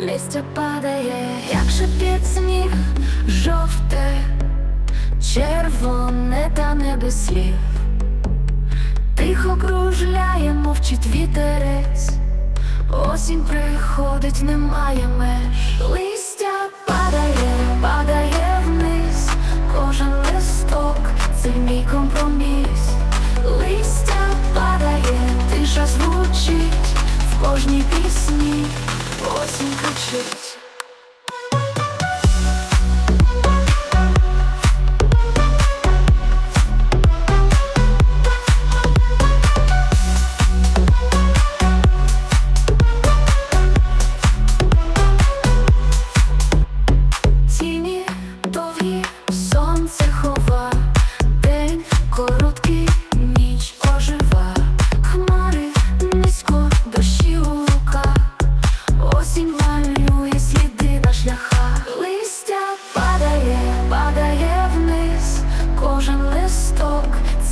Листя падає, як шипить сніг, жовте, червоне та не. Тихо кружляє, мовчить вітерець, осінь приходить, немає меж. Листя падає, падає вниз, кожен листок це мій компроміс. Листя падає, тиша звучить в кожній пісні, осінь кричить.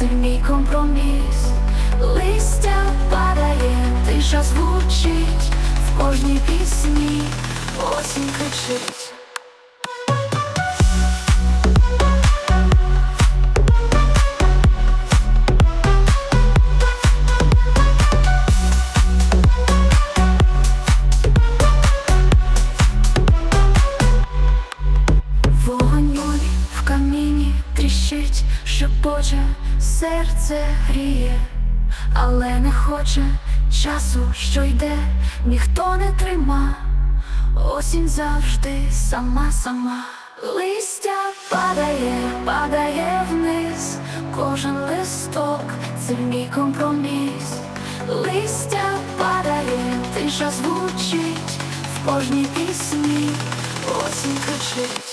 Це мій компроміс, листя падає, тиша звучить в кожній пісні, осінь кричить. Шепоче, серце гріє, але не хоче часу, що йде, ніхто не трима, осінь завжди сама, сама. Листя падає, падає вниз, кожен листок це мій компроміс. Листя падає, тиша звучить в кожній пісні, осінь кричить.